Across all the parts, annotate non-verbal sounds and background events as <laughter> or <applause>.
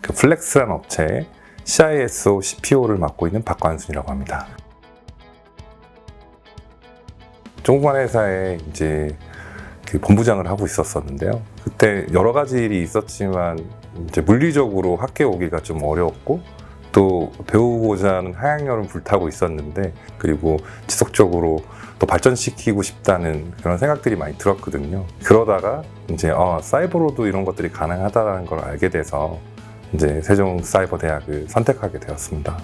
그 플렉스라는 업체에 CISO CPO를 맡고 있는 박관순이라고 합니다. 조그만 회사에 이제 그 본부장을 하고 있었었는데요. 그때 여러 가지 일이 있었지만 이제 물리적으로 학교 오기가 좀 어려웠고 또 배우고자 하는 하향열은 불타고 있었는데 그리고 지속적으로 또 발전시키고 싶다는 그런 생각들이 많이 들었거든요. 그러다가 이제 어, 사이버로도 이런 것들이 가능하다는 걸 알게 돼서 이제 세종 사이버 대학을 선택하게 되었습니다.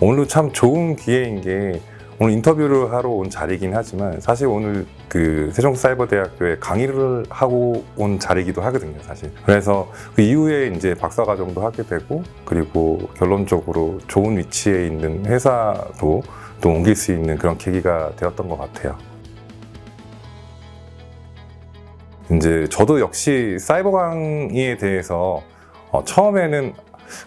오늘도 참 좋은 기회인 게 오늘 인터뷰를 하러 온 자리이긴 하지만 사실 오늘 그 세종사이버대학교에 강의를 하고 온 자리이기도 하거든요, 사실. 그래서 그 이후에 이제 박사과정도 하게 되고 그리고 결론적으로 좋은 위치에 있는 회사도 또 옮길 수 있는 그런 계기가 되었던 것 같아요. 이제 저도 역시 사이버 강의에 대해서 어, 처음에는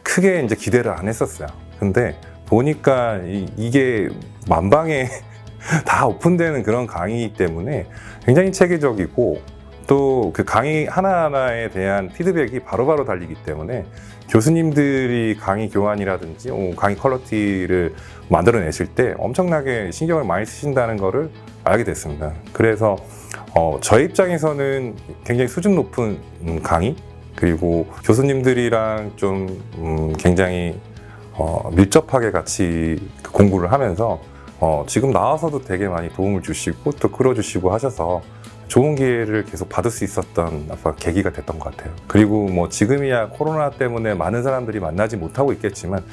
크게 이제 기대를 안 했었어요. 근데 보니까 이, 게 만방에 <laughs> 다 오픈되는 그런 강의이기 때문에 굉장히 체계적이고 또 그 강의 하나하나에 대한 피드백이 바로바로 달리기 때문에 교수님들이 강의 교환이라든지 어, 강의 퀄리티를 만들어내실 때 엄청나게 신경을 많이 쓰신다는 것을 알게 됐습니다. 그래서 어, 저희 입장에서는 굉장히 수준 높은 음, 강의 그리고 교수님들이랑 좀 음, 굉장히 어, 밀접하게 같이 그 공부를 하면서 어, 지금 나와서도 되게 많이 도움을 주시고 또 끌어주시고 하셔서 좋은 기회를 계속 받을 수 있었던 계기가 됐던 것 같아요. 그리고 뭐 지금이야 코로나 때문에 많은 사람들이 만나지 못하고 있겠지만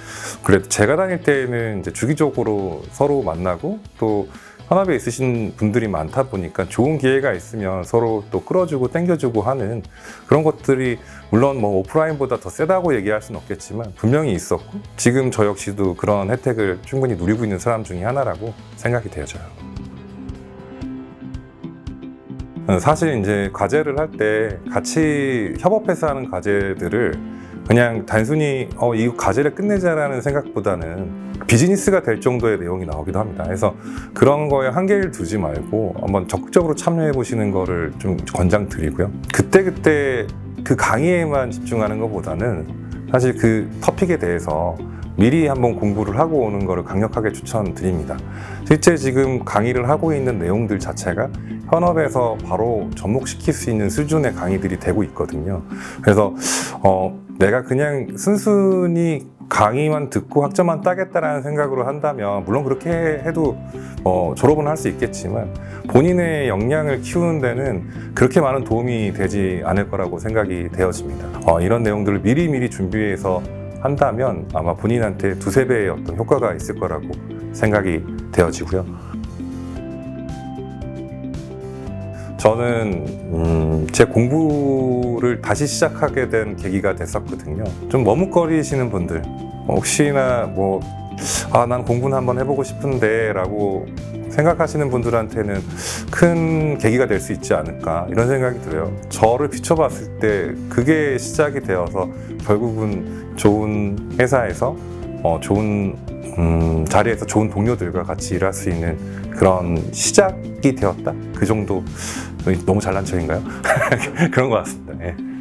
그래도 제가 다닐 때는 이제 주기적으로 서로 만나고 또 현업에 있으신 분들이 많다 보니까 좋은 기회가 있으면 서로 또 끌어주고 땡겨주고 하는 그런 것들이 물론 뭐 오프라인보다 더 세다고 얘기할 수는 없겠지만 분명히 있었고 지금 저 역시도 그런 혜택을 충분히 누리고 있는 사람 중에 하나라고 생각이 되어져요. 어, 사실 이제 과제를 할 때 같이 협업해서 하는 과제들을 그냥 단순히 어, 이 과제를 끝내자라는 생각보다는 비즈니스가 될 정도의 내용이 나오기도 합니다. 그래서 그런 거에 한계를 두지 말고 한번 적극적으로 참여해 보시는 거를 좀 권장드리고요. 그때그때 그 강의에만 집중하는 것보다는 사실 그 토픽에 대해서 미리 한번 공부를 하고 오는 거를 강력하게 추천드립니다. 실제 지금 강의를 하고 있는 내용들 자체가 현업에서 바로 접목시킬 수 있는 수준의 강의들이 되고 있거든요. 그래서 어, 내가 그냥 순순히 강의만 듣고 학점만 따겠다라는 생각으로 한다면 물론 그렇게 해도 어, 졸업은 할 수 있겠지만 본인의 역량을 키우는 데는 그렇게 많은 도움이 되지 않을 거라고 생각이 되어집니다. 어, 이런 내용들을 미리미리 준비해서 한다면 아마 본인한테 두세 배의 어떤 효과가 있을 거라고 생각이 되어지고요. 저는 음, 제 공부를 다시 시작하게 된 계기가 됐었거든요. 좀 머뭇거리시는 분들 혹시나 뭐 아, 난 공부는 한번 해보고 싶은데 라고 생각하시는 분들한테는 큰 계기가 될 수 있지 않을까 이런 생각이 들어요. 저를 비춰봤을 때 그게 시작이 되어서 결국은 좋은 회사에서 어, 좋은 음, 자리에서 좋은 동료들과 같이 일할 수 있는 그런 시작이 되었다. 그 정도 너무 잘난 척인가요? <laughs> 그런 것 같습니다. 예.